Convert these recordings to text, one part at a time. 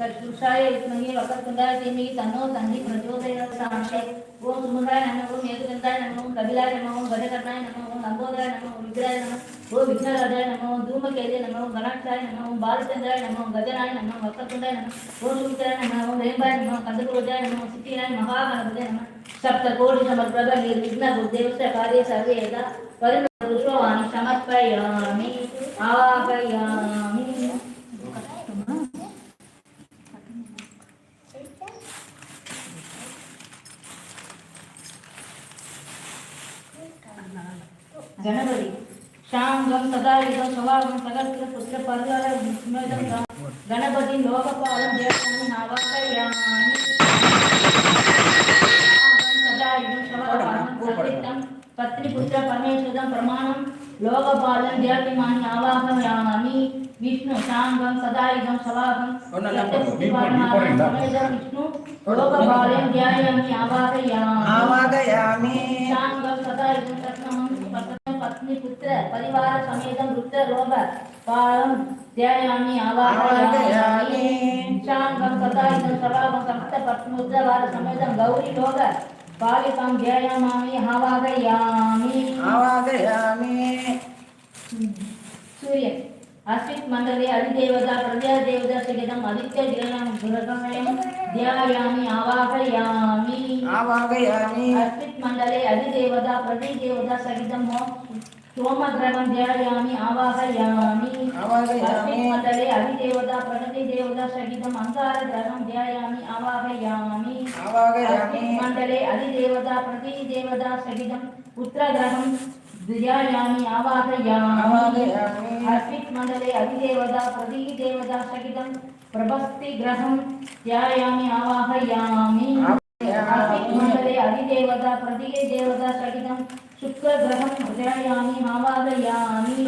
तत्पुरुषाय विद्महे वक्रतुण्डाय धीमहि तन्नो तन्नि प्रचोदयात् ओम सुमुखाय नमः ओम एकदन्ताय नमः ओम कपिलाय नमः ओम गजकर्णाय नमः ओम लंबोदराय नमः ओम विग्रहाय नमः ओम विघ्नराजाय नमः ओम धूमकेतुवे नमः ओम गणाक्षाय नमः ओम बालचन्द्राय नमः ओम गजनाय नमः वक्रतुण्डाय नमः ओम सुमित्राय नमः ओम हेमभाय नमः कन्दपूजाय नमः सिद्धिराय महागणपते नमः सप्तकोटि समप्रभ निर्विघ्न बुद्धेवस्य कार्ये सर्वे यदा परिपुष्पवाणि समर्पयामि आवाहयामि గణపతి సాంగం సదాయుధం సవాగం సగత్ర పుత్ర పరుల గణపతి లోకపాలం దేవాన్ని నవకయామాని సదాయుధం సవాగం పత్ని పుత్ర పరమేశ్వరం ప్రమాణం. లోకపాలం దేవతిమాని ఆవాహయామాని విష్ణు సాంగం సదాయుధం సవాగం విష్ణు లోకపాలం ధ్యాయాన్ని ఆవాహయామి ఆవాహయామి సాంగం సదాయుధం பத்னி புத்திர பரிவார சமேதம் ருத்ர ரோப பாலம் தேவயானி ஆவாஹாமி ஷாங்கம் சதாயுதம் சபாபம் சப்த பத்முத்ரவார சமேதம் கௌரி லோக பாலிகாம் தேவயாமாமி ஆவாகயாமி. ஆவாகயாமி. சூரியன். पालिकां ध्यायामि आवाहयामि आवागयामि सूर्य अस्मित् मण्डले अधिदेवता प्रजादेवता सहितम् आदित्यग्रहणं गृहगमनं ध्यायामि आवाहयामि आवागयामि अस्मित् मण्डले अधिदेवता प्रतिदेवता सहितं सोमग्रहं ध्यायामि आवाहयामि आवाहयामि। अस्मिन् मण्डले अधिदेवता प्रतिदेवता सहितम् अङ्गारग्रहं ध्यायामि आवाहयामि आवागयामि अस्मिन् मण्डले अधिदेवता प्रतिदेवता सहितं पुत्रग्रहं ध्यायामि आवाहयामि आवाहयामि। अस्मिन् मण्डले अधिदेवता प्रतिदेवता सहितं प्रभस्तिग्रहं ध्यायामि आवाहयामि। अस्मिन् मण्डले अधिदेवता प्रतिदेवता सहितं शुक्रग्रहं ध्यायामि आवाहयामि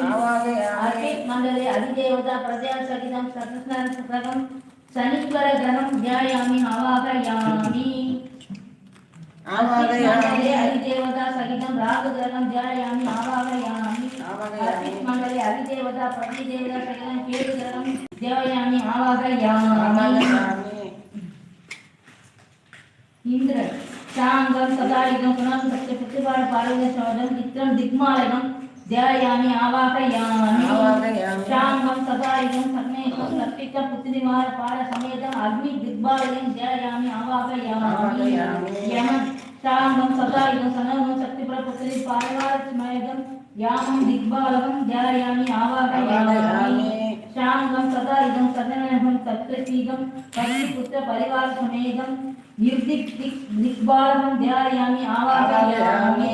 अस्मिन् मण्डले अधिदेवता, प्रजा सहितं सतस्नानग्रहं शनीश्वरग्रहं ध्यायामि आवाहयामि। ஆவாகயாமி அரிதேவதா சகிதம் ராகுதரம் ஜாயாமி ஆவாகயாமி அர்பித் மண்டலே அரிதேவதா பிரதிதேவதா சகிதம் கேதுதரம் தேவயாமி ஆவாகயாமி இந்திரன் சாங்கம் சதாயுகம் குணம் சக்தி பாட சமேதம் அக்னி திக்பாலயம் ஜயாமி ஆவாகயாமி யமன் சாரணம் சதாயுதம் சனவனம் சக்தி பிரபுசரி பாரிவாரத்மயகம் யாமம் திக்பாலகம் ஜாயாமி ஆவாகயாமி சாங்கம் சதாயுதம் சதனகம் சத்ரசீகம் பக்தி புத்திர பரிவார சமேகம் நிர்திக் திக் திக்பாலகம் ஜாயாமி ஆவாகயாமி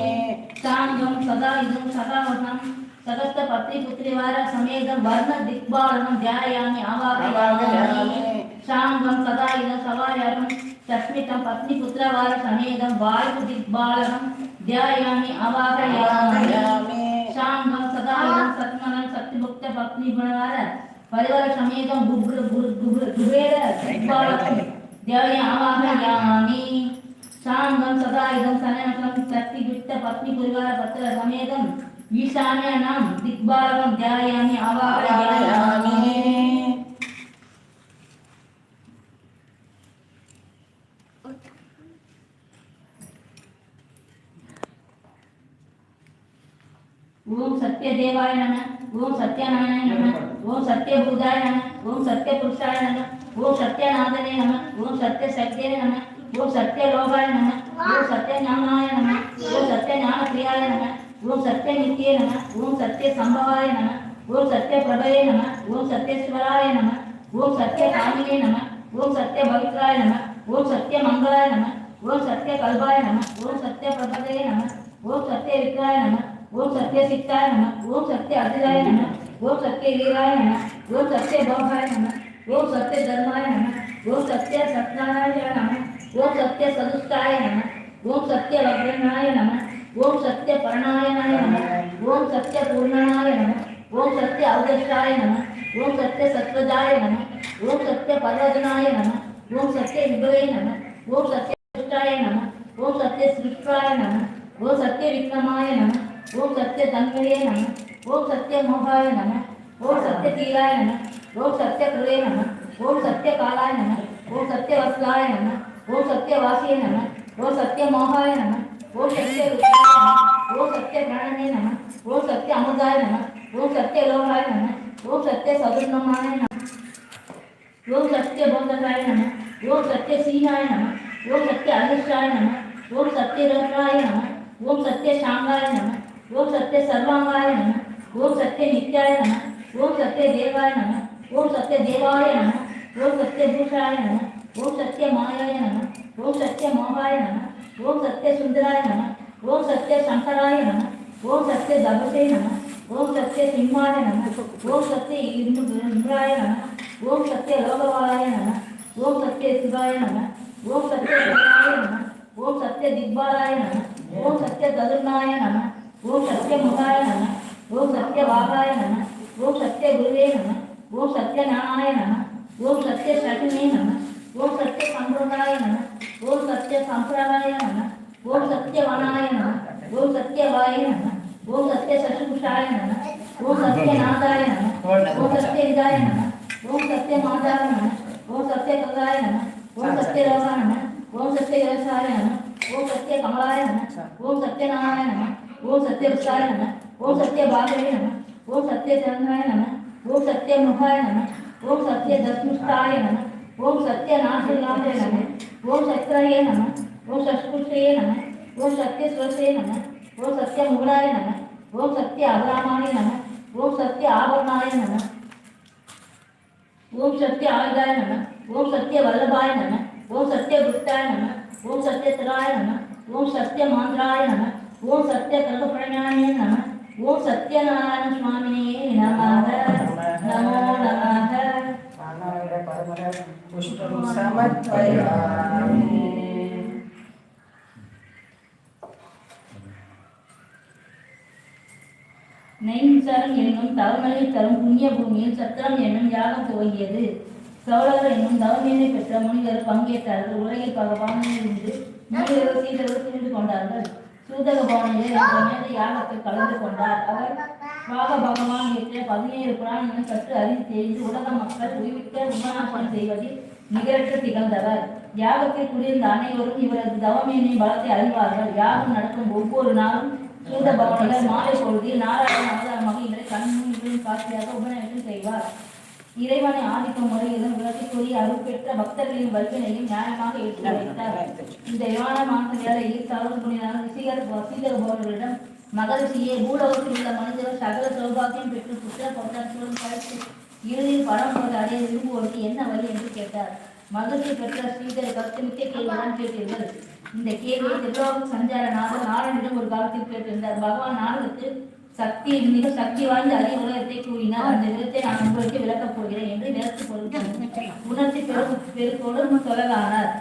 சாங்கம் சதாயுதம் சதாவசம் சதஸ்த பத்ரி புத்திரிவார சமேகம் வர்ண திக்பாலகம் ஜாயாமி ஆவாகயாமி சாங்கம் சதாயுதம் சவாயாரம் तस्मितं पत्नीपुत्रवारसमेतं वायुदिग्बालकं ध्यायामि अवाहयामि शाङ्गं सदा इदं सत्मनं शक्तिभुक्तपत्नीगुणवार परिवारसमेतं गुभेर दिग्बालकं ध्यायामाहयामि शाङ्गं सदा इदं सनयनं शक्तिभुक्तपत्नीपरिवारपत्रसमेतम् ईशान्यानां दिग्बालकं ध्यायामि अवाहयामि सत्यदेवाय नमः ओम सत्यनारायणाय नमः ओम सत्यभूताय नमः ओम सत्यपुरुषाय नमः ओम सत्यनाथने नमः ओम सत्यशक्तिये नमः ओम सत्यलोकाय नमः ओम सत्यज्ञानाय नमः ओम सत्यज्ञानप्रियाय नमः ओम सत्यनित्ये नमः ओम सत्यसम्भवाय नमः ओम सत्यप्रभवे नमः ओम सत्येश्वराय नमः ओम सत्यकामिने नमः ओम सत्यपवित्राय नमः ओम सत्यमङ्गलाय नमः ओम सत्यकल्पाय नमः ओम सत्यप्रभवे नमः ओम सत्यविक्राय नमः ओम सत्य सिद्धाय नमः ओम सत्य अतिराय नमः ओम सत्य वीराय नमः ओम सत्य भवाय नमः ओम सत्य धर्माय नमः ओम सत्य सत्यानाय नमः ओम सत्य सदुष्टाय नमः ओम सत्य वग्रणाय नमः ओम सत्य परणायनाय नमः ओम सत्य पूर्णनाय नमः ओम सत्य अवदष्टाय नमः ओम सत्य सत्वजाय नमः ओम सत्य पर्वजनाय नमः ओम सत्य विभवे नमः ओम सत्य नमः ओम सत्य सृष्टाय नमः ओम सत्य विक्रमाय नमः ओम सत्य तन्मये नमः ओम सत्य मोहाय नमः ओम सत्य तीलाय नमः ओम सत्य कृवे नमः ओम सत्य कालाय नमः ओम सत्य वस्त्राय नमः ओम सत्य वासिय नमः ओम सत्य मोहाय नमः ओम सत्य रूपाय नमः ओम सत्य प्राणने नमः ओम सत्य अमृताय नमः ओम सत्य लोहाय नमः ओम सत्य सदुर्नमाय नमः ओम सत्य बोधकाय नमः ओम सत्य सिंहाय नमः ओम सत्य अहिष्ठाय नमः ओम सत्य रत्नाय नमः ओम सत्य शांगाय नमः ஓம் சத்ய சர்வாங்காய நம ஓம் சத்ய நித்யாய நம ஓம் சத்ய தேவாய நம ஓம் சத்ய தேவாய நம ஓம் சத்ய பூஷாய நம ஓம் சத்ய மாயாய நம ஓம் சத்ய மோகாய நம ஓம் சத்ய சுந்தராய நம ஓம் சத்ய சங்கராய நம ஓம் சத்ய தபசே நம ஓம் சத்ய சிம்மாய நம ஓம் சத்ய இந்திராய நம ஓம் சத்ய லோகவாலாய நம ஓம் சத்ய சிவாய நம ஓம் சத்ய சிவாய நம ஓம் சத்ய திக்பாலாய நம ஓம் சத்ய ததுர்ணாய நம ஓம் சத்ய முகாய நம ஓம் சத்ய வாகாய நம ஓம் சத்ய குருவே நம ஓம் சத்ய ஞானாய நம ஓம் சத்ய சகுனே நம ஓம் சத்ய சம்பிரதாய நம ஓம் சத்ய சம்பிரதாய நம ஓம் சத்ய வனாய நம ஓம் சத்ய வாய நம ஓம் சத்ய சசுகுஷாய நம ஓம் சத்ய நாதாய நம ஓம் சத்ய இதாய நம ஓம் சத்ய மாதாய நம ஓம் சத்ய கங்காய நம ஓம் சத்ய ரோகா நம ஓம் சத்ய யோசாய நம ஓம் சத்ய கமலாய நம ஓம் சத்ய நாராய நம ஓம் சத்ய விசாய நம ஓம் சத்ய பாகவே நம ஓம் சத்ய சந்திராய நம ஓம் சத்ய முகாய நம ஓம் சத்ய தஸ்முஷ்டாய நம ஓம் சத்ய நாசிலாய நம ஓம் சத்ராய நம ஓம் சஷ்குஷே நம ஓம் சத்ய ஸ்வசே நம ஓம் சத்ய முகலாய நம ஓம் சத்ய அபராமாய நம ஓம் சத்ய ஆபரணாய நம ஓம் சத்ய கல்ப நம நம ஓம் சத்யநாராயண சுவாமியே நமக நமோ நமக நாராயண புஷ்பம் சமர்ப்பயாமி நெய்சாரம் என்னும் தவமலை தரும் புண்ணிய பூமியில் சத்திரம் என்னும் யாகம் துவங்கியது. சௌரவர் என்னும் தவமேனை பெற்ற முனிவர் பங்கேற்றார்கள். உலகில் பல பானையில் இருந்து முனிவர்கள் சீடர்கள் புரிந்து கொண்டார்கள். என்ற யாகத்தில் கலந்து கொண்டார். அவர் பாக பகவான் என்ற பதினேழு புராணங்கள் கற்று அறிந்து தெரிந்து உலக மக்கள் உய்விக்க உபநாசனம் செய்வதில் நிகரற்று திகழ்ந்தவர். யாகத்தில் குளிர்ந்த அனைவரும் இவரது தவமேனை பலத்தை அறிவார்கள். யாகம் நடக்கும் ஒவ்வொரு நாளும் சூத பவனிகள் மாலை பொழுதில் நாராயண அவதாரமாக இவரை கண்ணும் இவரின் காட்சியாக உபநயனம் செய்வார். இறைவனை ஆதிக்க முறையிலும் விளக்கிக்கூறி அருள் பெற்ற பக்தர்களின் வல்வினையும் நியாயமாக ஏற்றுரைத்தார் இந்த விமானமான வேளையில் தவறு புனிதான ரிசிகர் வசீகர் போவர்களிடம் மகரிஷியே பூலோகத்தில் உள்ள மனிதர்கள் சகல சௌபாகியம் பெற்று புத்திர பௌத்தாட்சியுடன் கழித்து இறுதியில் பரம்போது அடைய விரும்புவோருக்கு என்ன வழி என்று கேட்டார். மகிழ்ச்சி பெற்ற ஸ்ரீதர் கருத்துமிக்க கேள்விதான் கேட்டீர்கள். இந்த கேள்வியை திருலோக சஞ்சார நாதர் நாராயணிடம் ஒரு காலத்தில் கேட்டிருந்தார். பகவான் நாரதற்கு சக்தி மிக சக்தி வாய்ந்த அறிய உலகத்தை கூறினார். அந்த விதத்தை நான் உங்களுக்கு விளக்கப் போகிறேன் என்று பொருள் உணர்ச்சி பெரு பெருக்கோடு சொல்லலானார்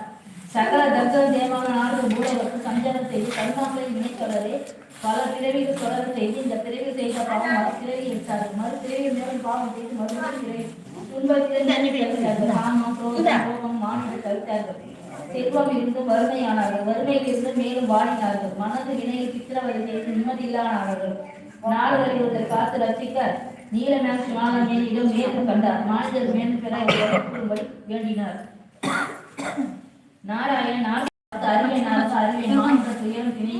சகல தர்க்க தேவான நாடு ஊழலுக்கு சஞ்சாரம் செய்து கருணாமலை இணைத்தொடரே பல பிறவிகள் தொடர் செய்து இந்த பிறவி செய்த பாவம் மறு பிறவி எடுத்தார்கள் மறு பிறவி மேலும் பாவம் செய்து மறுபடியும் பிறவி துன்பத்தில் காமம் குரோதம் கோபம் மாநில தவித்தார்கள் செல்வம் இருந்து வறுமையானார்கள் வறுமையில் இருந்து மேலும் வாடினார்கள். மனது வினையில் சித்திரவதை செய்து நிம்மதியில்லானார்கள். நாடு பார்த்து ரசிக்க நீலநாசி மாணவனிடம் மேலும் கண்டார். மாநிலர் மேலும் பெற வேண்டினார். நாராயணன் நாடு பார்த்து துயரம் திணை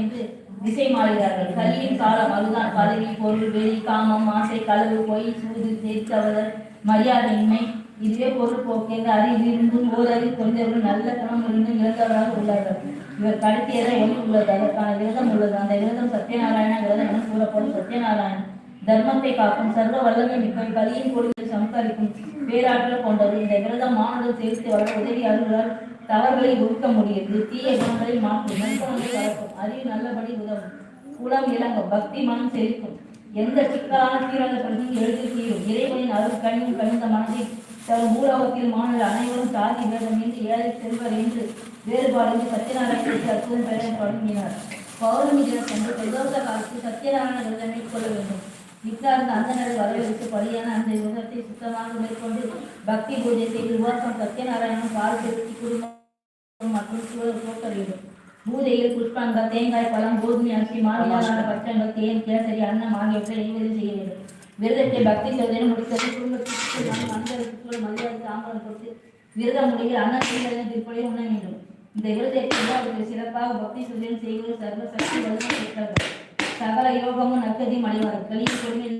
என்று திசை மாறுகிறார்கள் கலியின் காலம் அதுதான். பதவி பொருள் வெளி காமம் ஆசை களவு பொய் சூது தேர்த்தவதல் மரியாதையின்மை இதுவே பொருள் போக்கியது அறிவிலிருந்தும் ஓரறிவு கொண்டவர்கள் நல்ல குணம் இருந்தும் இழந்தவராக உள்ளார்கள். இவர் கடத்தியதை ஒளி உள்ளது அதற்கான விரதம் உள்ளது. அந்த விரதம் சத்யநாராயண விரதம் என கூறப்படும் சத்யநாராயணன் தர்மத்தை காக்கும் சர்வ வல்லமை மிக்க கலியின் கொடியை சம்கரிக்கும் பேராற்றல் கொண்டது இந்த விரதம் மாணவர் சேர்த்து வர உதவி அருளால் தவறுகளை ஒதுக்க முடியுது தீய குணங்களை மாற்றும் நற்குணங்களை வளர்க்கும் அறிவு நல்லபடி உதவும் குலம் இறங்கும் பக்தி மனம் செழிக்கும். எந்த சிக்கலான சீரகத்திற்கும் எழுதி தீரும். இறைவனின் அருள் கண்ணும் கணிந்த மனதில் தரும் ஊரகத்தில் மாணவர்கள் அனைவரும் சாதி வேதம் என்று ஏழை செல்வர் என்று வேறுபாடு சத்யநாராயணத்தை அற்புதம் பெற தொடங்கினார். பௌர்ணமி தினத்தன்று பிரதோஷ காலத்தில் சத்யநாராயண விரதம் மேற்கொள்ள வேண்டும். இத்தார்ந்த அந்தனரை வரவேற்று பலியான அந்த விரதத்தை சுத்தமாக மேற்கொண்டு பக்தி பூஜை செய்து உபவாசம் சத்யநாராயணன் பால் திருத்தி குடும்பம் மற்றும் சூழல் போக்க வேண்டும். பூஜையில் புஷ்பங்கள் தேங்காய் பழம் கோதுமை அரிசி மாவிலான பச்சங்கள் தேன் கேசரி அன்னம் ஆகியவற்றை நெய்வேதி செய்ய வேண்டும். விரதத்தை பக்தி சோதனை முடித்தது. குடும்பத்திற்கு மனிதர்களுக்கு மரியாதை தாம்பரம் கொடுத்து விரதம் முடிவில் அண்ணன் திருப்பலையும் உண்ண வேண்டும். இந்த விரதத்தை அவர்கள் சிறப்பாக பக்தி சோதனை செய்வது சர்வ சக்தி வலிமை பெற்றவர்கள் சகல யோகமும் நற்கதியும் அடைவார்கள் கலியின் கொடுமையில்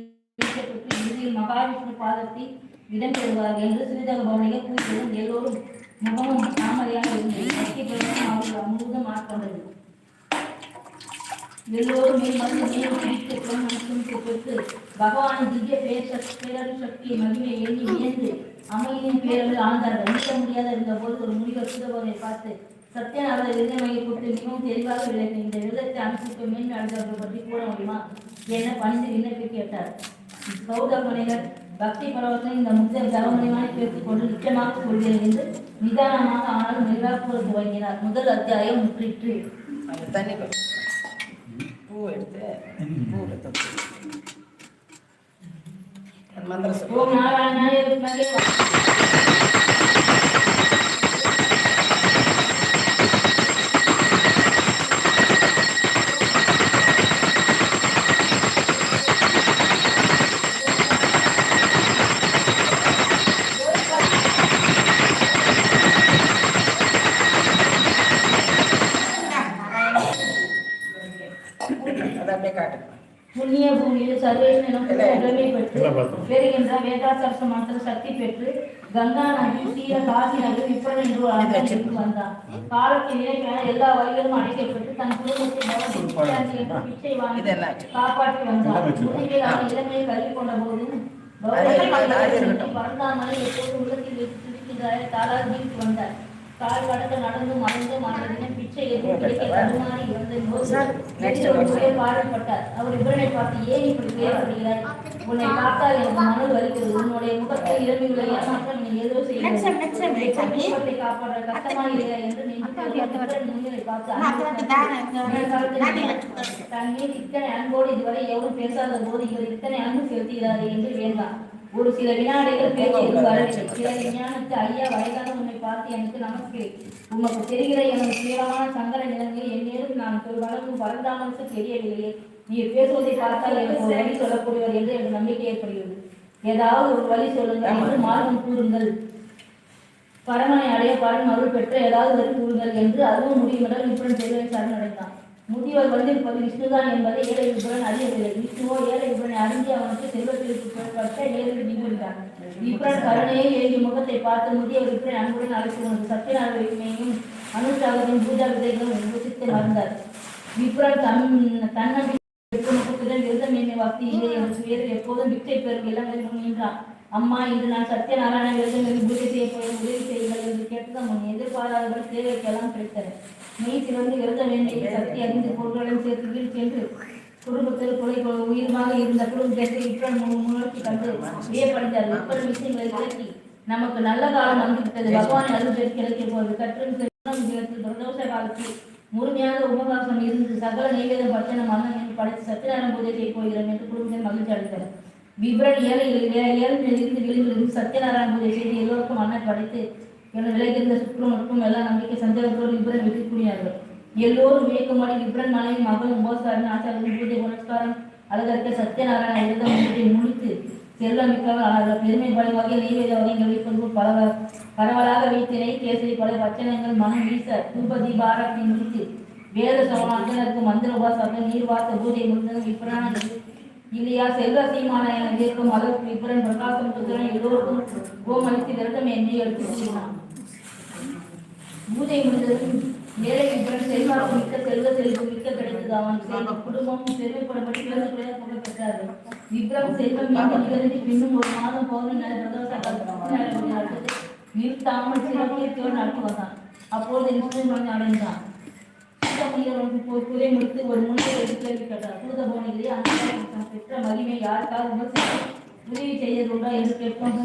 இறுதியில் மகாவிஷ்ணு பாதத்தில் இடம் பெறுவார்கள் என்று சிறிதக பவனிக கூறியதும் எல்லோரும் முகமும் தாமரையாக இருந்தது. சக்தி பெருமான் அவர்கள் முழுவதும் ஆட்கொண்டது. எல்லோரும் மேல்மருந்து மேலும் பிடித்து பெருமனுக்கும் பெற்று பகவானின் திவ்ய பேர பேரரு சக்தியை மகிமை எண்ணி வியந்து அமைதியின் பேரவில் ஆழ்ந்தார்கள். நீக்க முடியாத இருந்த போது ஒரு முனிவர் சுதபோதை பார்த்து சத்யநாத விருதமையை கொடுத்து மிகவும் தெளிவாக விளக்கி இந்த விரதத்தை அனுப்பிக்க மேல் நடந்தவர்கள் பற்றி கூற முடியுமா? என பணிந்து விண்ணப்பி கேட்டார். கௌதமனினர் பக்தி பரவத்தில் இந்த முக்தர் தவமணிவானை பேசிக் கொண்டு நிச்சயமாக சொல்கிறேன் என்று நிதானமாக ஆனாலும் மெதுவாக கூற துவங்கினார் முதல் அத்தியாயம் முற்றிற்று. தண்ணி. பூ எடுத்து பூ எடுத்து. மந்திரம் சொல்லு ஓம் நாராயணாய வித்மகே வா- அதை அப்படியே காட்டு புண்ணிய பூமியில் சர்வேஷன் எனும் புகழை பெற்று எல்லாம் பார்த்தோம். பெறுகின்ற வேதாசரச மந்திர சக்தி பெற்று கங்கா நதி சீர காசி நதி விற்பனை என்று அரசனுக்கு வந்தான். காலத்தின் நிலைக்கான எல்லா வழிகளும் அடைக்கப்பட்டு தன் குடும்பத்தை பிச்சை வாங்கி. காப்பாற்றி வந்தான். இளமையை கல்வி கொண்ட போதும். பறந்தாமலை எப்போது உள்ளத்தில் வைத்து துடிக்கின்றாரே ஜீவித்து வந்தார். கால் கடக்க நடந்து மறந்து மறந்ததினம் பிச்சை எதுவும் கிடைக்க தடுமாறி இருந்த போது சார், next ஒரு one. புயல் பாடப்பட்டார். அவர் இவனை பார்த்து ஏன் இப்படி பேசப்படுகிறாய்? உன்னை பார்த்தால் எனக்கு உன்னுடைய முகத்தில் ஏமாற்றம் நீ ஏதோ காப்பாற்ற கஷ்டமா இல்லையா என்று முன்னிலை பார்த்து தன் மீது இத்தனை அன்போடு இதுவரை எவரும் பேசாத போது இவர் இத்தனை அன்பு செலுத்துகிறாரே என்று வேண்டாம். ஒரு சில வினாடிகள் பேச்சு வரவில்லை சில விஞ்ஞானத்து ஐயா வயதான உன்னை பார்த்து எனக்கு நமஸ்கே உமக்கு தெரிகிற எனது தீவிரமான சங்கர நிலைமை எந்நேரம் நான் ஒரு வளர்ந்து பறந்தாமலுக்கு தெரியவில்லையே. நீர் பேசுவதை பார்த்தால் எனக்கு ஒரு வழி சொல்லக்கூடியவர் என்று எனக்கு நம்பிக்கை ஏற்படுகிறது. ஏதாவது ஒரு வழி சொல்லுங்கள் என்று மார்க்கம் கூறுங்கள். பரமனை அடைய பரன் அருள் பெற்ற ஏதாவது வரி கூறுங்கள் என்று அதுவும் முடியுமிடம் விபுரன் பெருவை சரணடைந்தான். முதியோர் வந்து இப்போது விஷ்ணுதான் என்பதை ஏழை விபுரன் அறியவில்லை விஷ்ணுவோ ஏழை விபுரனை அறிந்து அவனுக்கு செல்வத்திற்கு புறப்பட்ட ஏழை நின்றுவிட்டான். விபுரன் கருணையை எழுதி முகத்தை பார்த்து முதியோர் விபுரன் அன்புடன் அழைத்து கொண்டு சத்தியநாராயணையும் அனுஷாகத்தையும் பூஜா விதைகளும் யோசித்து மறந்தார் விபுரன் தன் தன்னம்பிக்கை முகத்துடன் விரதம் என்னை இல்லை. என்று வேறு எப்போதும் பிச்சை பெறும் இல்லங்களில் நின்றான். அம்மா இன்று நான் சத்யநாராயண விரதம் பூஜை செய்ய போய் உதவி செய்யுங்கள் என்று கேட்டதும் உன் எதிர்பாராதவர்கள் தேவைக்கெல்லாம் கிடைத்தேன் மெய் சிறந்து விரத வேண்டிய சக்தி அறிந்து பொருட்களையும் சேர்த்து வீடு சென்று குடும்பத்தில் கொலை உயிர்வாக இருந்த குடும்பத்தை இப்பன் முன்னோக்கி கண்டு வியப்படைந்தார். இப்பன் விஷயங்களை விளக்கி நமக்கு நல்ல காலம் வந்துவிட்டது. பகவான் அருள் பெற்று கிடைக்கும் போது கற்றும் தினத்தில் பிரதோஷ காலத்தில் முழுமையாக உபவாசம் இருந்து சகல நைவேதம் பட்சணம் மன்னன் என்று படைத்து சத்தியநாராயண பூஜை செய்ய போகிறோம் என்று குடும்பத்தில் மகிழ்ச்சி அளித்தனர் விபரன் ஏழை ஏழ்மையில் இருந்து வெளியிலிருந்து சத்தியநாராயண பூஜை செய்து எல்லோருக்கும் மன்னர் படைத்து என விலகிருந்த சுற்றம் மற்றும் எல்லா நம்பிக்கை சந்தேகத்தோடு விபரன் வெற்றி கூறினார்கள் எல்லோரும் வியக்கமான விபரன் மலையின் மகன் உபாசாரன் ஆச்சாரியன் பூஜை புரஸ்காரம் அழகற்க சத்யநாராயண விரதம் பூஜை முடித்து செல்வமிக்கவர் பெருமை பல வகையில் நெய்வேத வகைகளை கொண்டு பல பரவலாக வைத்தினை கேசரி பல பச்சனங்கள் மனம் வீச தூப தீபாரத்தை முடித்து வேத சவனாந்தனருக்கு மந்திர உபாசகம் நீர் வார்த்த பூஜை முடிந்ததும் விப்ரான இல்லையா? செல்வ சீமான என இருக்கும் அளவுக்கு விபரன் பிரகாசம் சுந்தரன் எல்லோருக்கும் கோமளித்து விரதம் என்னை எடுத்து கூறினான் பூஜை முடிந்ததும் ஏழை செல்வாக்கு மிக்க செல்வ செல்வம் மிக்க கிடைத்தது. அவன் செய்த குடும்பமும் பெருமைப்படப்பட்டு புகழ் பெற்றார்கள். விக்ரம் செல்வம் மீது பின்னும் ஒரு மாதம் பௌர்ணமி நாள் நிறுத்தாமல் சிறப்பியத்தோடு நடத்தி வந்தான். அப்போது விஷ்ணு அடைந்தான். முடித்து ஒரு எடுத்து கேள்வி கேட்டார். அந்த பெற்ற மகிமை யாருக்காக உதவி செய்ததுண்டா என்று கேட்கும்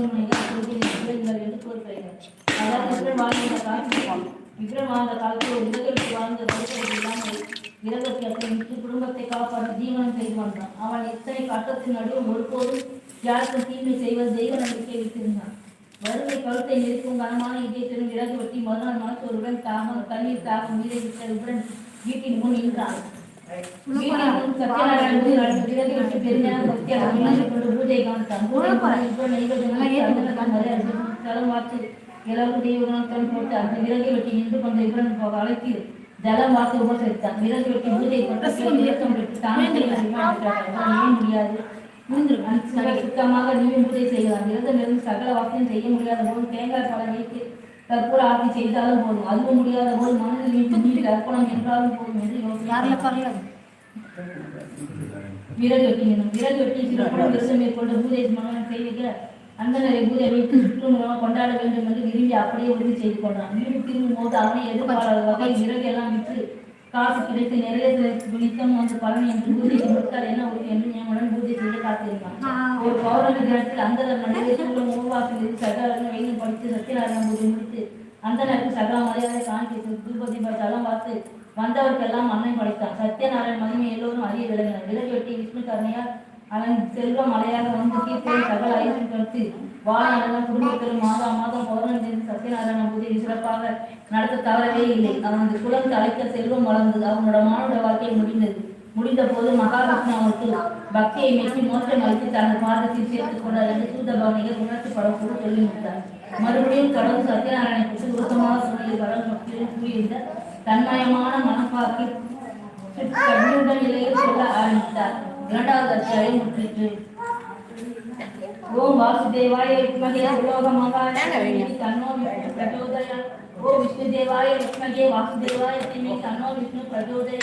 என்று கூறுகிறார்கள். அதாவது விக்ரம் வாழ்ந்த காலத்தில் விக்ரம் வாழ்ந்த காலத்தில் ஒரு உலகிற்கு வாழ்ந்த வழிகள் இல்லாமல் இரகத்தை விட்டு குடும்பத்தை காப்பாற்ற ஜீவனம் செய்து வந்தான் அவன் எத்தனை கட்டத்தின் நடுவில் ஒருபோதும் யாருக்கும் தீமை செய்வது தெய்வ நம்பிக்கை வைத்திருந்தான் வறுமை கழுத்தை நெருக்கும் கனமான இதயத்திலும் விறகு வெட்டி மறுநாள் மனசோருடன் தாகம் தண்ணீர் தாகம் நீரை விட்ட உடன் வீட்டின் முன் நின்றான் வீட்டில் சத்யநாராயண பூஜை நடந்து தளம் வாத்து தெய்வகணத்தன் போட்டு அந்த விறகு வெட்டி நின்று கொண்ட இவரன் போக அழைத்து ஜலம் வார்த்து உபசரித்தான். விறகு வெட்டி பூஜை கொண்டு இயக்கம் பெற்று தானே ஏன் முடியாது? சுத்தமாக நீயும் பூஜை செய்யலாம் விரதம் இருந்து சகல வாக்கியம் செய்ய முடியாத போது தேங்காய் பழம் வைத்து கற்பூர ஆர்த்தி செய்தாலும் போதும். அதுவும் முடியாத போது மனதில் வீட்டு நீர் அர்ப்பணம் என்றாலும் போதும் என்று யோசித்தார் விறகு வெட்டினோம் விறகு வெட்டி சிறப்புடன் விரதம் மேற்கொண்டு பூஜை மகன் செய்விக்க அந்தனரை வைத்து சுற்றுமுகமாக கொண்டாட வேண்டும் என்று விரும்பி அப்படியே உறுதி செய்து கொண்டான் வீடு திரும்பும் போது அவனை எதிர்பாராத வகை விறகு எல்லாம் விற்று காசு கிடைத்து நிறைய நித்தம் வந்து பலன் என்று பூஜை முடித்தால் என்ன உறுதி என்று ஞானுடன் பூஜை செய்ய காத்திருந்தான். ஒரு பௌர்ணமி தினத்தில் அந்த நடுவே சூழல் இருந்து சகலரும் வெயில் படித்து சத்யநாராயண பூஜை முடித்து அந்த நேரத்தில் சகல மரியாதை காண்பித்து திருப்பதி தலம் பார்த்து வந்தவர்க்கெல்லாம் மண்ணை படைத்தான். சத்யநாராயண மகிமை எல்லோரும் அறிய விளங்கினர். விலகு வெட்டி விஷ்ணு கருணையால் அவன் செல்வம் மலையாக வந்து கீர்த்தியை சகல ஐஸ்வரம் கழித்து வாழையெல்லாம் குடும்பத்தில் மாதா மாதம் பௌர்ணமி தினம் சத்யநாராயண பூஜையை சிறப்பாக நடத்த தவறவே இல்லை. அவனது குலம் தலைக்க செல்வம் வளர்ந்தது. அவனோட மானுட வாழ்க்கை முடிந்தது. முடிந்த போது மகாலட்சுமி அவனுக்கு பக்தியை மெச்சி மோட்சம் அளித்து தனது பாதத்தில் சேர்த்துக் கொண்டார் என்று சூத பவனிகள் உணர்ச்சி படக்கூட சொல்லி முடித்தார் மறுபடியும் கடவுள் சத்யநாராயணத்துக்கு விருத்தமாக சொல்லிய கடவுள் கூறியிருந்த தன்மயமான மனப்பாக்கில் கண்ணுடன் நிலையில் சொல்ல ஆரம்பித்தார். இரண்டாவது அத்தியாயம் முற்றிற்று ஓம் வாசுதேவாய வித்மகே உலோகமகாய தன்னோ விஷ்ணு பிரச்சோதயா ஓ விஷ்ணு தேவாய வித்மகே வாசுதேவாய தன்னோ விஷ்ணு பிரச்சோதய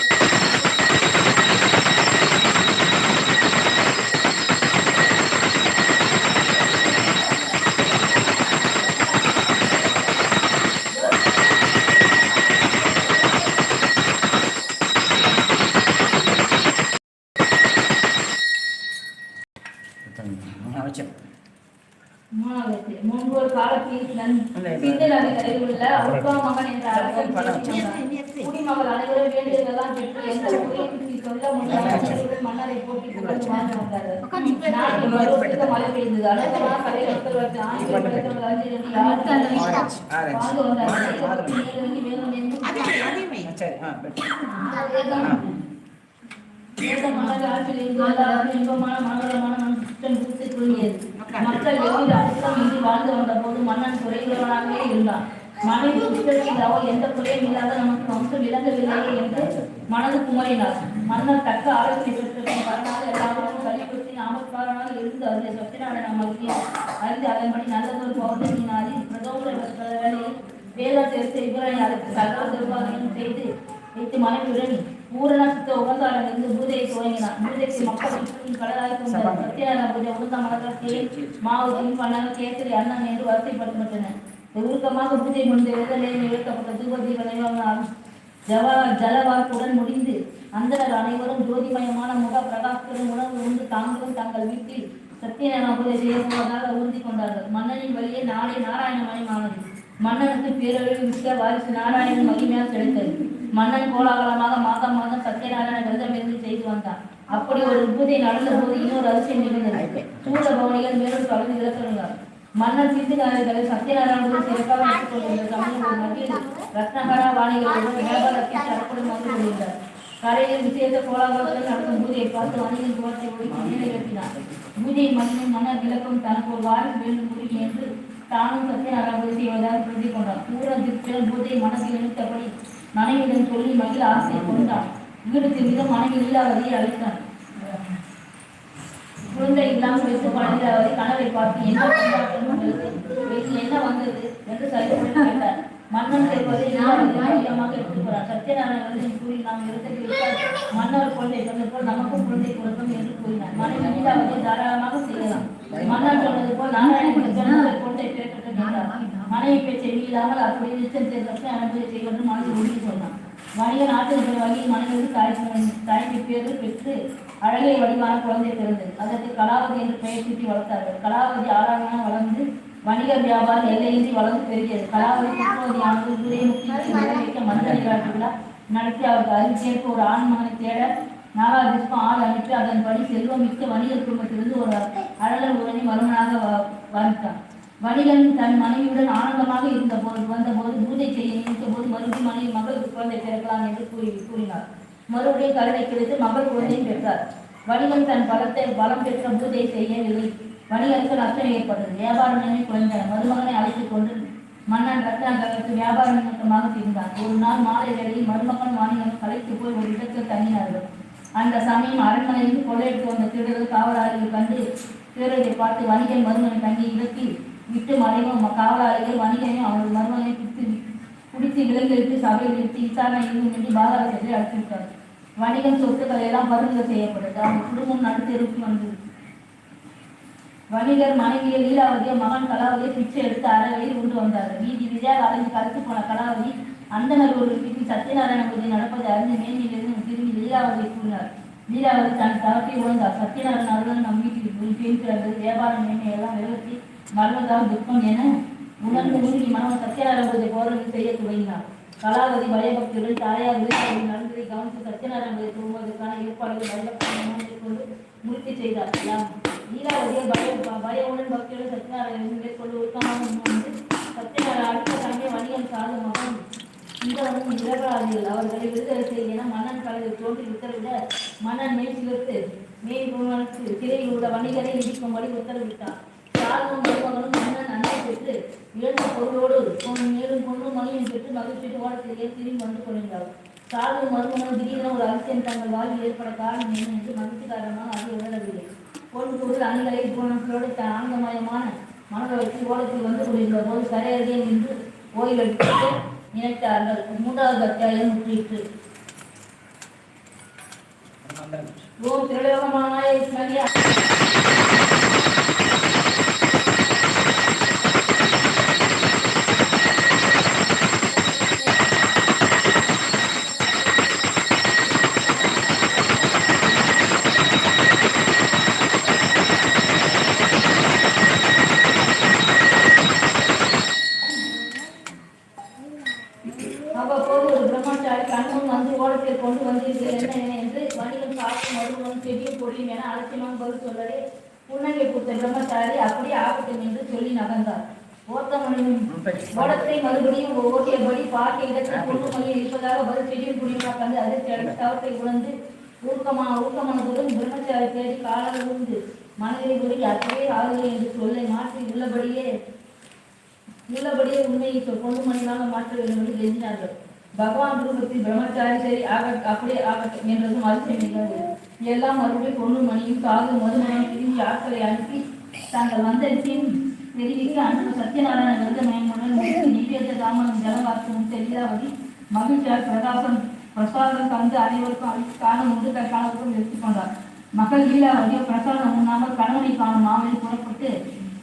அவசியம் மூணாவது முன்பு ஒரு காலத்தில் நன் சிந்தல் அணிகளில் உள்ள அருப்பா மகன் என்ற அரசன் குடிமகள் அனைவரும் வேண்டியதெல்லாம் பெற்று எந்த ஊரையும் சொல்ல முடியாத மன்னரை போட்டி புகழ்ந்து வாழ்ந்து வந்தார்கள் நாட்டில் பருவத்துக்கு மழை பெய்தது அழகமான கலை மக்கள் வந்து ஆண்கள் படைத்தவர்கள் அஞ்சிலிருந்து யாருக்கு வாழ்ந்து வந்தார்கள் வேணும் என்று சரி ஆ பெட்டு இந்த மலர் ஆற்றில் இருந்து எல்லாரும் இன்பமான மங்களமான மண் சுத்தம் குறித்து கூறியது மக்கள் எவ்வித அழுத்தம் இன்றி வாழ்ந்து வந்த போது மன்னன் குறைகிறவனாகவே இருந்தான் மனைவி சுத்தத்தில் எந்த குறையும் இல்லாத நமக்கு வம்சம் விளங்கவில்லையே என்று மனது குமரினார். மன்னர் தக்க ஆலோசனை பெற்ற பரமாக எல்லாரும் கலிபுரத்தின் ஆமத்காரனாக இருந்து அறிந்த சத்தியநாராயண மகிழ்ச்சியை அறிந்து அதன்படி நல்லதொரு பௌர்ணமியினாரி பிரதோஷ வேளையில் வேதம் சேர்த்து இவரை அதற்கு சகல திருவாதையும் செய்து வைத்து மனைவியுடன் பூரண சுத்த இருந்து பூஜையை துவங்கினார். பூஜைக்கு மக்கள் கடலாய் கொண்ட சத்யநாராயண பூஜை உளுந்த மலர்கள் தேன் மாவு தின் பண்ணல் கேசரி அன்னம் என்று வரிசைப்படுத்தப்பட்டன. உருக்கமாக பூஜை முடிந்த விரதலையில் இழுக்கப்பட்ட தூபதீப நினைவாக ஜவ ஜலவாக்குடன் முடிந்து அந்தனர் அனைவரும் ஜோதிமயமான முக பிரகாசத்துடன் உணவு உண்டு தாங்களும் தங்கள் வீட்டில் சத்தியநாராயண பூஜை செய்ய போவதாக உறுதி கொண்டார்கள். மன்னனின் வழியே நாளை நாராயணமயமானது. மன்னனுக்கு பேரழிவு மிக்க வாரிசு நாராயணன் மகிமையாக கிடைத்தது. மன்னன் கோலாகலமாக மாதம் மாதம் சத்தியநாராயண விரதம் இருந்து செய்து வந்தான். அப்படி ஒரு பூஜை நடந்த போது இன்னொரு அதிசயம் நிகழ்ந்தது. சூழ பவனிகள் மேலும் தொடர்ந்து விளக்குகிறார். மன்னர் சிந்துகாரர்களை சத்யநாராயண பூஜை சிறப்பாக நடத்திக் கொண்டிருந்த சமயம் ஒரு மத்தியில் ரத்னகரா வாணிகளுடன் வியாபாரத்தை தரப்படும் வந்து கொண்டிருந்தார். கரையில் விசேஷ கோலாகலத்தில் நடக்கும் பூஜையை பார்த்து வணிகன் குலத்தை ஒழித்து நிறைவேற்றினார் பூஜை மன்னன் மன்னர் விளக்கம் தனக்கு ஒரு வாரம் வேண்டும் முடியும் என்று தானும் சத்தியநாராயண பூஜை செய்வதாக புரிந்து கொண்டான். பூர திருச்சல் பூஜை மனதில் இழுத்தபடி மனைவியிடம் சொல்லி மகிழ ஆசை கொண்டான். வீடு திரும்பித மனைவி இல்லாததை அழைத்தான். குழந்தை இல்லாமல் வைத்து பழகிறாவதை கணவரை பார்த்து என்ன என்ன வந்தது என்று சரிபட்டு கேட்டார். மன்னன் கேட்பதை அதிகமாக எடுத்துக்கிறார் கூறி நாம் மன்னர் குழந்தை சொன்னது போல் நமக்கும் குழந்தை பிறக்கும் என்று கூறினார். மனைவி தாராளமாக செய்யலாம். மன்னர் சொன்னது போல் நாராயணன் சொன்னதை குழந்தை பிறக்கட்டும் என்றார் மனைவி பேச்சை மீளாமல் அப்படி நிச்சயம் அனுமதி மனதில் சொன்னான் வணிக நாட்டு வகையில் மனைவி தாய் தாய்மை பேரு பெற்று அழகை வடிவான குழந்தை பிறந்தது. அதற்கு கலாவதி என்று பெயர் சூட்டி வளர்த்தார்கள். கலாவதி ஆறாங்களாக வளர்ந்து வணிக வியாபாரம் எல்லையின்றி வளர்ந்து பெருகியது. கலாவதி புற்றுவதியானது ஊரை முக்கிய மனித நிகழ்ச்சி விழா நடத்தி அவருக்கு அருகேற்ப ஒரு ஆண் மகனை தேட நாகாதிஷ்டம் ஆள் அனுப்பி அதன்படி செல்வம் மிக்க வணிக குடும்பத்திலிருந்து ஒரு அழகர் உடனே மருமனாக வ- வணிகன் தன் மனைவியுடன் ஆனந்தமாக இருந்த போது வந்தபோது பூஜை செய்ய நினைத்த போது மறுபடியும் மனைவி மகளுக்கு குழந்தை பிறக்கலாம் என்று கூறி கூறினார். மறுபடியும் கருணை கிடைத்து மகள் குழந்தையும் பெற்றார். வணிகன் தன் பலத்தை பலம் பெற்ற பூஜை செய்யவில்லை வணிகனுக்கு நஷ்டம் ஏற்பட்டது. வியாபார நிலைமை குறைந்தன மருமகனை அழைத்துக் கொண்டு மன்னன் ரத்னாகருக்கு வியாபார நிமித்தமாக தீர்ந்தான் ஒரு நாள் மாலை வேளையில் மருமகன் வாணிகன் கலைத்து போய் ஒரு இடத்தில் தங்கினார்கள். அந்த சமயம் அரண்மனையில் கொள்ளையடித்து வந்த திருடர்கள் காவலாளிகள் கண்டு திருடரை பார்த்து வணிகன் மருமகன் தங்கி இடத்தில் விட்டு மறைவும் காவலாளிகள் வணிகனையும் அவரது மருமகனை பிடித்து பிடித்து விலங்கிட்டு சபையில் எடுத்து விசாரணை எதுவும் என்று பாதாளத்தில் அழைத்துவிட்டார் வணிகன் சொத்துக்கள் எல்லாம் பறிமுதல் செய்யப்பட்டது. அவன் குடும்பம் நடுத்தெருக்கு வந்தது வணிகர் மனைவியை லீலாவதியை மகன் கலாவதியை பிச்சை எடுத்து அறவையில் கொண்டு வந்தார்கள். வீதி விஜயாக அலைந்து கருத்து போன கலாவதி அந்தனர் ஒரு வீட்டில் சத்யநாராயண பூஜை நடப்பதை அறிந்து மேன்மையிலிருந்து திரும்பி லீலாவதியை கூறினார். லீலாவதி தன் தவற்றை உணர்ந்தார். சத்யநாராயண அவர்கள் நம் வீட்டில் போய் பெண் பிறந்தது வியாபார மேன்மை எல்லாம் விலகி மரணதாக துக்கம் என உணர்ந்து மூழ்கி மனம் சத்யநாராயண பூஜை போறது செய்ய துவங்கினார். கலாவதி பயபக்தியுடன் தாயார் லீலாவதி நடந்ததை கவனித்து சத்யநாராயண பூஜை ஏற்பாடுகள் பயபக்தி கொண்டு முயற்சி செய்தார். எல்லாம் லீலாவதியை பய பயவுடன் பக்தியுடன் சத்யநாராயணன் மேற்கொண்டு உருக்கமாக முன்வந்து சத்யநாராயண அடுத்த சமயம் வணிகம் சாது மகன் இந்தவனும் நிரபராதிகள் அவர்களை விடுதலை செய்ய என மன்னன் தலைவர் தோன்றி உத்தரவிட மன்னன் மேல் சிலர்த்து மேல் குழுவனுக்கு திரையில் உள்ள வணிகரை இடிக்கும்படி உத்தரவிட்டார். சாதுவும் மருமகனும் மன்னன் அன்னை பெற்று இழந்த பொருளோடு மேலும் பொண்ணும் மணியும் பெற்று மகிழ்ச்சியோடு ஓடத்திலேயே திரும்பி வந்து கொண்டிருந்தார். சாது மருமகனும் திடீரென ஒரு அதிசயம் தங்கள் வாழ்வில் ஏற்பட காரணம் என்ன என்று மகிழ்ச்சி காரணமாக அது உணரவில்லை. பொன் பொருள் அணிகளை குணங்களோடு தன் ஆனந்தமயமான மனதை வைத்து ஓடத்தில் வந்து கொண்டிருந்த போது கரையருகே நின்று ஓய்வெடுத்து நினைத்தார்கள். மூன்றாவது அத்தியாயம் முற்றிற்று ஓம் திரளோகமானாய அவ்வப்போது ஒரு பிரம்மச்சாரி கண்முன் வந்து ஓடத்தை கொண்டு வந்தீர்கள். என்ன என்ன என்று வணிகம் காற்று மருத்துவம் செடியும் பொடியும் என அலட்சியமாக பதில் சொல்லவே புன்னகை பூத்த பிரம்மச்சாரி அப்படியே ஆகட்டும் என்று சொல்லி நகர்ந்தார். ஓத்தமனின் ஓடத்தை மறுபடியும் ஓட்டியபடி பார்த்த இடத்தில் மையம் இருப்பதாக பதில் செடியும் பொடியுமாக கண்டு அதிர்ச்சி அடைந்து தவற்றை உணர்ந்து ஊக்கமா ஊக்கமானதுடன் பிரம்மச்சாரி தேடி காலால் உண்டு மனதில் உருகி அப்படியே ஆகுது என்று சொல்லை மாற்றி உள்ளபடியே உள்ளபடியே உண்மையை சொல் கொண்டு மணியாக மாற்ற வேண்டும் என்று எழுதினார்கள் பகவான் குடும்பத்தில் பிரம்மச்சாரி சரி ஆகட் அப்படியே ஆகட்டும் என்றதும் அதிசயம் எல்லாம் மறுபடியும் பொண்ணு மணியும் காது மதுமணம் திரும்பி ஆட்களை அனுப்பி தாங்கள் வந்த பின் தெரிவிக்க அன்று சத்யநாராயண விரத மயமுடன் நிவேத தாமனம் ஜலவாசமும் தெளிதாவதி மகிழ்ச்சியார் பிரகாசம் பிரசாதம் தந்து அனைவருக்கும் அளித்து காண உண்டு தற்காலத்துக்கும் எடுத்துக்கொண்டார் மகள் லீலாவதியோ பிரசாதம் உண்ணாமல் கணவனை காணும் மாமலில் புறப்பட்டு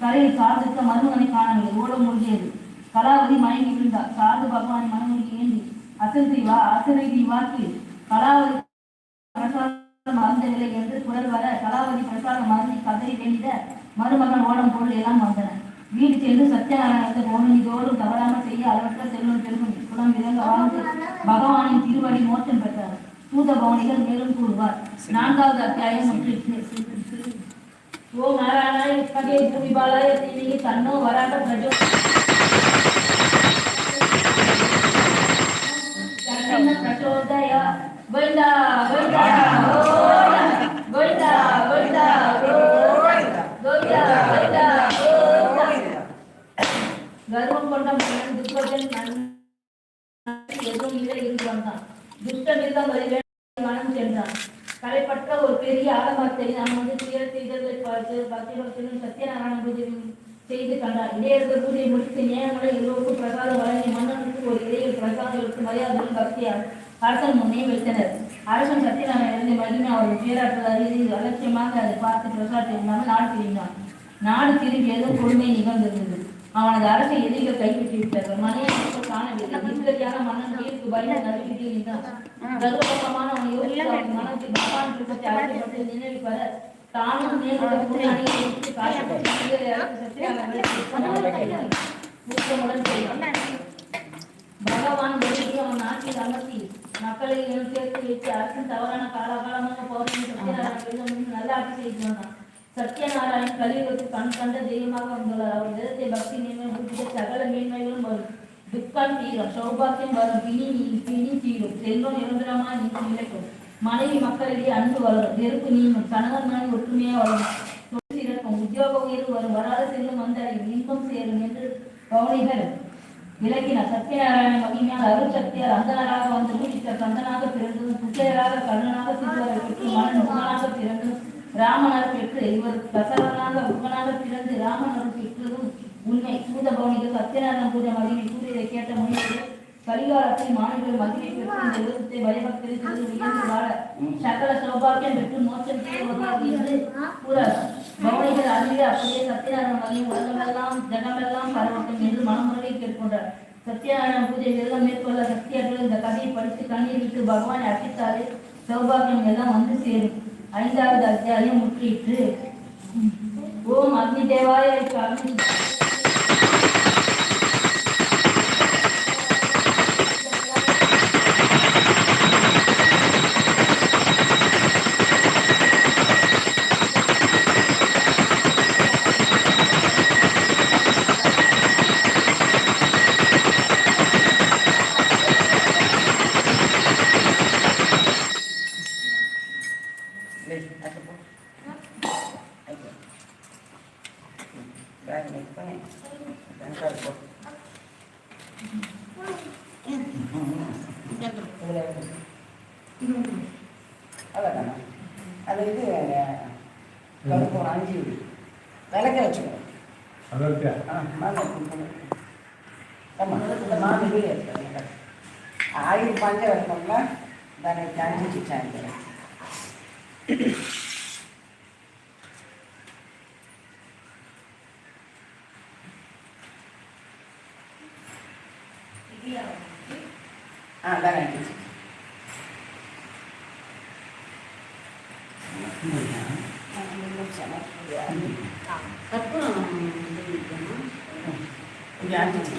கரையில் சார்ந்திருக்க மருமகனை காணவில்லை ஓட மூழ்கியது. கலாவதி மயங்கி விழுந்தார் சார்ந்து பகவானை மனமுழுகி ஏந்தி அசந்தி வா அசரதி வாக்கு. கலாவதி பிரசாதம் மறந்த நிலை என்று குரல் வர கலாவதி பிரசாதம் மறந்து கதறி வேண்டிட மருமகன் ஓடம் பொருள் எல்லாம் வந்தன. வீடு சென்று சத்தியநாராயணத்தை பௌர்ணமி தோறும் தவறாமல் செய்ய அளவற்ற செல்வம் பெருமை குலம் இறங்க வாழ்ந்து பகவானின் திருவடி மோட்சம் பெற்றார். தூத பவனிகள் மேலும் கூறுவார். நான்காவது அத்தியாயம் முற்றிற்று ಓ ನಾರಾಯಣ ಇಪ್ಪಗೆ ಭೂಮಿಬಾಲ ನಿನಗೆ ತನ್ನೋ ಹೋರಾಟ ಪ್ರಜೋ ಪ್ರಚೋದಯ ಗೋವಿಂದ ಗೋವಿಂದ ಗೋವಿಂದ ಗೋವಿಂದ ಗೋವಿಂದ ಗೋವಿಂದ గర్వం కొండ దుర్భోజనం ఎదురు మీద ఎదురు కొంటాం దుష్ట మీద మనం చెందాం வந்தான் கலைப்பற்ற ஒரு பெரிய ஆலமரத்தை நாம் வந்து துயரத்தை இதழ்களை பார்த்து பக்திபக்தியுடன் சத்யநாராயண பூஜை செய்து கண்டார். இடையர்கள் பூஜை முடித்து நேரங்களை எல்லோருக்கும் பிரசாதம் வழங்கி மன்னனுக்கு ஒரு இடையில் பிரசாதம் எடுத்து மரியாதையும் பக்தியார் அரசன் முன்னே வைத்தனர். அரசன் சத்யநாராயண மகிமை அவர்கள் பேராற்றல் அறிந்து அலட்சியமாக அதை பார்த்து பிரசாதத்தை இல்லாமல் நாடு திரும்பினார் நாடு திரும்பியதும் கொடுமை நிகழ்ந்திருந்தது அவனது அரசை எதிரிகள் கைவிட்டு விட்டார்கள் காணவில்லை. நிம்மதியான இருந்தான் கர்வபக்கமான அவன் யோசித்து மனத்தில் பகவான் திருப்பத்தை அழைக்கப்பட்டு நினைவு பெற தானும் பகவான் வெளியே அவன் நாட்டில் அமர்த்தி மக்களை சேர்த்து வைத்து அரசன் தவறான காலகாலமாக பௌர்ணமி நல்ல ஆட்சி செய்து வந்தான். சத்யநாராயண் கலியுகத்தில் கண் கண்ட தெய்வமாக வந்துள்ளார் அவர் விதத்தை பக்தி மேன்மை ஊட்டிய சகல மேன்மைகளும் வரும். துக்கம் தீரும் சௌபாக்கியம் வரும். பிணி பிணி தீரும். செல்வம் நிரந்தரமாக நீங்கள் நிலைக்கும். மனைவி மக்களிடையே அன்பு வளரும். வெறுப்பு நீங்கும். கணவன் மனைவி ஒற்றுமையா வளரும். தொழில் சிறக்கும். உத்தியோக உயர்வு வரும். வராத செல்லும் வந்தடையும். இன்பம் சேரும் என்று பவுனிகள் விளக்கினார். சத்யநாராயண மகிமையால் அருள் சக்தியால் அந்தனராக வந்து மூச்சித்த கந்தனாக பிறந்தும் குச்சேராக கண்ணனாக சிறுவரை பெற்று மனன் முகனாக பிறந்தும் ராமனார் பெற்று இவர் தசரனாக முகனாக பிறந்து ராமனார் பெற்றதும் உண்மை. சூத பவனிகள் சத்யநாராயண பூஜை மகிமை கூறியதை கேட்ட முனிவர்கள் கலிகாலத்தில் மாணவர்கள் மகிமை பெற்று இந்த உலகத்தை பயபக்தியில் செய்து உயர்ந்து வாழ சகல சௌபாகியம் பெற்று மோட்சம் செய்வார்கள் என்று கூறார் பவனிகள் அருகே அப்படியே சத்யநாராயண மகிமை உலகமெல்லாம் ஜகமெல்லாம் பரவட்டும் என்று மனமுறையை கேட்கின்றார் சத்யநாராயண பூஜை எல்லாம் மேற்கொள்ள சக்தியர்கள் இந்த கதையை படித்து கண்ணீர் விட்டு பகவானை அர்ப்பித்தாலே சௌபாகியம் எல்லாம் வந்து சேரும். ஐந்தாவது அத்தியாயம் முற்றிற்று ஓம் அக்னி தேவாய దాని అనిపించి ఇది అనిపించి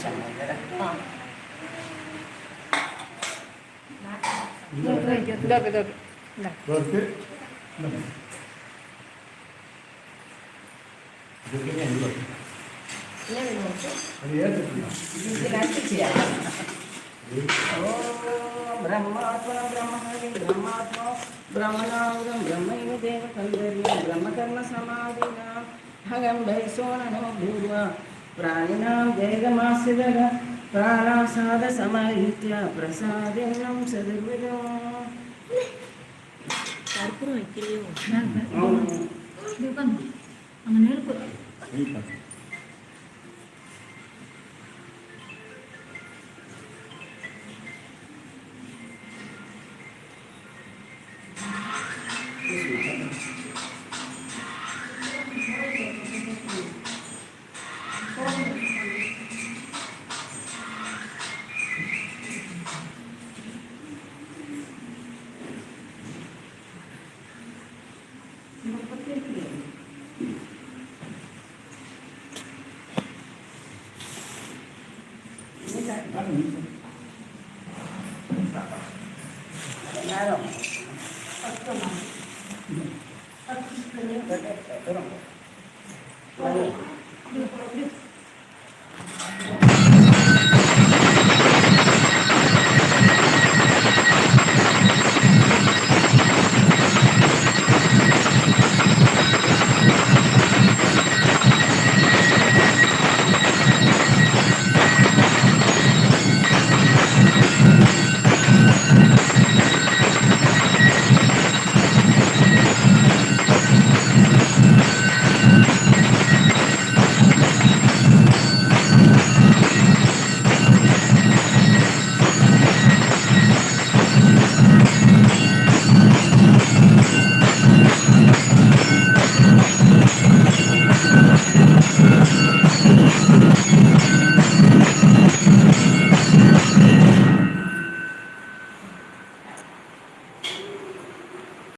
நித்யா பிரசாதம் நம் சதுர்விதா கற்பூரம் வைக்கலையோ? அங்கே நெருப்பு.